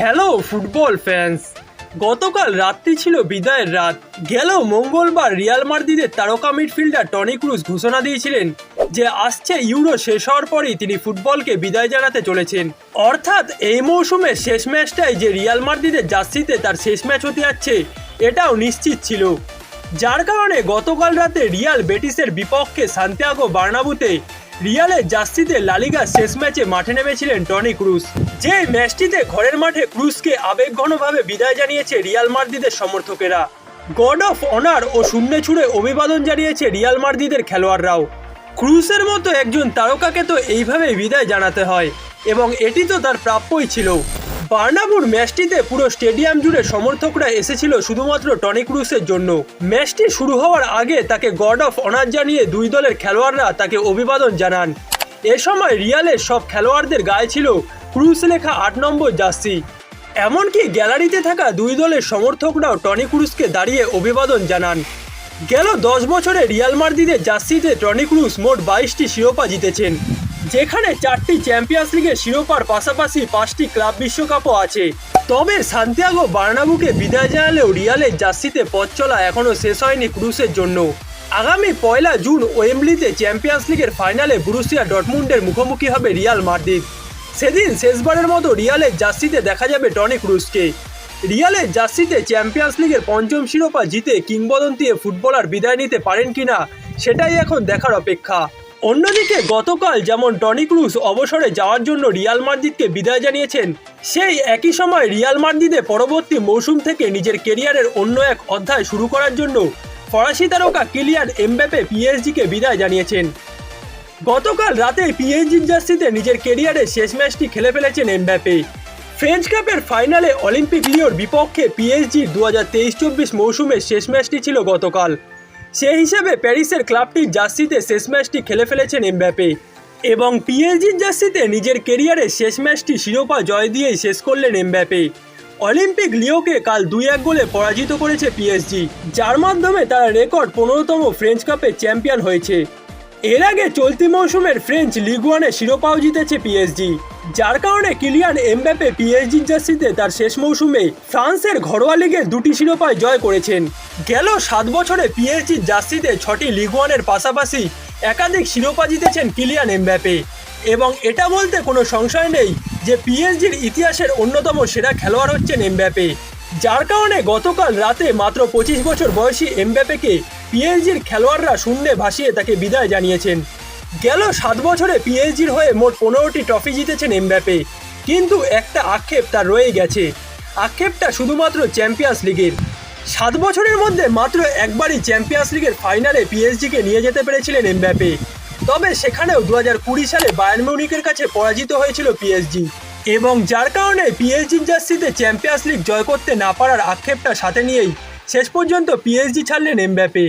Hello football fans গতকাল রাত্রি ছিল বিদায়ের রাত। গেল মঙ্গলবার রিয়াল মাদ্রিদের তারকা মিডফিল্ডার টনি ক্রুজ ঘোষণা দিয়েছিলেন যে আসছে ইউরো শেষ হওয়ার পরেই তিনি ফুটবলকে বিদায় জানাতে চলেছেন। অর্থাৎ এই মৌসুমের শেষ ম্যাচটাই যে রিয়াল মাদ্রিদের জার্সিতে তার শেষ ম্যাচ হতে যাচ্ছে, এটাও নিশ্চিত ছিল। যার কারণে গতকাল রাতে রিয়াল বেটিসের বিপক্ষে সান্তিয়াগো বার্নাবুতে রিয়ালের জার্সিতে লালিগা শেষ ম্যাচে মাঠে নেমেছিলেন টনি ক্রুজ। যে ম্যাচটিতে ঘরের মাঠে ক্রুজকে আবেগঘনভাবে বিদায় জানিয়েছে রিয়াল মার্দিদের সমর্থকেরা। গড অফ অনার ও শূন্যে ছুড়ে অভিবাদন জানিয়েছে রিয়াল মার্দিদের খেলোয়াড়রাও। ক্রুসের মতো একজন তারকাকে তো এইভাবেই বিদায় জানাতে হয়, এবং এটি তো তার প্রাপ্যই ছিল। বার্নাবুর ম্যাচটিতে পুরো স্টেডিয়াম জুড়ে সমর্থকরা এসেছিল শুধুমাত্র টনি ক্রুসের জন্য। ম্যাচটি শুরু হওয়ার আগে তাকে গড অফ অনার জানিয়ে দুই দলের খেলোয়াড়রা তাকে অভিবাদন জানান। এ সময় রিয়ালের সব খেলোয়াড়দের গায়ে ছিল ক্রুস লেখা আট নম্বর জার্সি। এমনকি গ্যালারিতে থাকা দুই দলের সমর্থকরাও টনি ক্রুসকে দাঁড়িয়ে অভিবাদন জানান। গেল দশ বছরে রিয়াল মার্দিদের জার্সিতে টনি ক্রুস মোট বাইশটি শিরোপা জিতেছেন। যেখানে চারটি চ্যাম্পিয়ন্স লিগের শিরোপার পাশাপাশি পাঁচটি ক্লাব বিশ্বকাপও আছে। তবে সান্তিয়াগো বার্নাবুকে বিদায় জানালেও রিয়ালের জার্সিতে পথ চলা এখনও শেষ হয়নি ক্রুসের জন্য। আগামী পয়লা জুন ওয়েম্বলিতে চ্যাম্পিয়ন্স লিগের ফাইনালে ব্রুসিয়া ডটমুন্ডের মুখোমুখি হবে রিয়াল মাদ্রিদ সেদিন শেষবারের মতো রিয়ালের জার্সিতে দেখা যাবে টনি ক্রুজকে রিয়ালের জার্সিতে চ্যাম্পিয়ন্স লিগের পঞ্চম শিরোপা জিতে কিংবদন্তি ফুটবলার বিদায় নিতে পারেন কিনা, সেটাই এখন দেখার অপেক্ষা। অন্যদিকে গতকাল যেমন টনি ক্রুজ অবসরে যাওয়ার জন্য রিয়াল মাদ্রিদকে বিদায় জানিয়েছেন, সেই একই সময় রিয়াল মাদ্রিদে পরবর্তী মৌসুম থেকে নিজের কেরিয়ারের অন্য এক অধ্যায় শুরু করার জন্য ফরাসি তারকা কিলিয়ান এমবাপে পিএসজিকে বিদায় জানিয়েছেন। গতকাল রাতে পিএসজির জার্সিতে নিজের কেরিয়ারের শেষ ম্যাচটি খেলে ফেলেছেন এমবাপে ফ্রেঞ্চ কাপের ফাইনালে অলিম্পিক লিওর বিপক্ষে পিএসজি দু হাজার তেইশ চব্বিশ মৌসুমের শেষ ম্যাচটি ছিল গতকাল। সেই হিসেবে প্যারিসের ক্লাবটির জার্সিতে শেষ ম্যাচটি খেলে ফেলেছেন এমব্যাপে। এবং পিএসজির জার্সিতে নিজের কেরিয়ারে শেষ ম্যাচটি শিরোপা জয় দিয়েই শেষ করলেন এমব্যাপে। অলিম্পিক লিওকে কাল দুই এক গোলে পরাজিত করেছে পিএসজি, যার মাধ্যমে তারা রেকর্ড পনেরোতম ফ্রেঞ্চ কাপের চ্যাম্পিয়ন হয়েছে। এর আগে চলতি মৌসুমের ফ্রেঞ্চ লিগ ওয়ানে শিরোপাও জিতেছে পিএসজি যার কারণে কিলিয়ান এমব্যাপে পিএসজির জার্সিতে তার শেষ মৌসুমে ফ্রান্সের ঘরোয়া লিগের দুটি শিরোপায় জয় করেছেন। গেল সাত বছরে পিএসজির জার্সিতে ছটি লিগ ওয়ানের পাশাপাশি একাধিক শিরোপা জিতেছেন কিলিয়ান এমবাপে। এবং এটা বলতে কোনো সংশয় নেই যে পিএসজির ইতিহাসের অন্যতম সেরা খেলোয়াড় হচ্ছেন এমবাপে। যার কারণে গতকাল রাতে মাত্র পঁচিশ বছর বয়সী এমবাপেকে পিএসজির খেলোয়াড়রা শূন্যে ভাসিয়ে তাকে বিদায় জানিয়েছেন। গেল সাত বছরে পিএসজির হয়ে মোট পনেরোটি ট্রফি জিতেছেন এমবাপে কিন্তু একটা আক্ষেপ তার রয়ে গেছে। আক্ষেপটা শুধুমাত্র চ্যাম্পিয়ন্স লিগের। সাত বছরের মধ্যে মাত্র একবারই চ্যাম্পিয়ন্স লিগের ফাইনালে পিএসজিকে নিয়ে যেতে পেরেছিলেন এমবাপে তবে সেখানেও দু হাজার কুড়ি সালে বায়ার্ন মিউনিকের কাছে পরাজিত হয়েছিল পিএসজি এবং যার কারণে পিএসজির জার্সিতে চ্যাম্পিয়ন্স লিগ জয় করতে না পারার আক্ষেপটা সাথে নিয়েই শেষ পর্যন্ত পিএসজি ছাড়লেন এমবাপে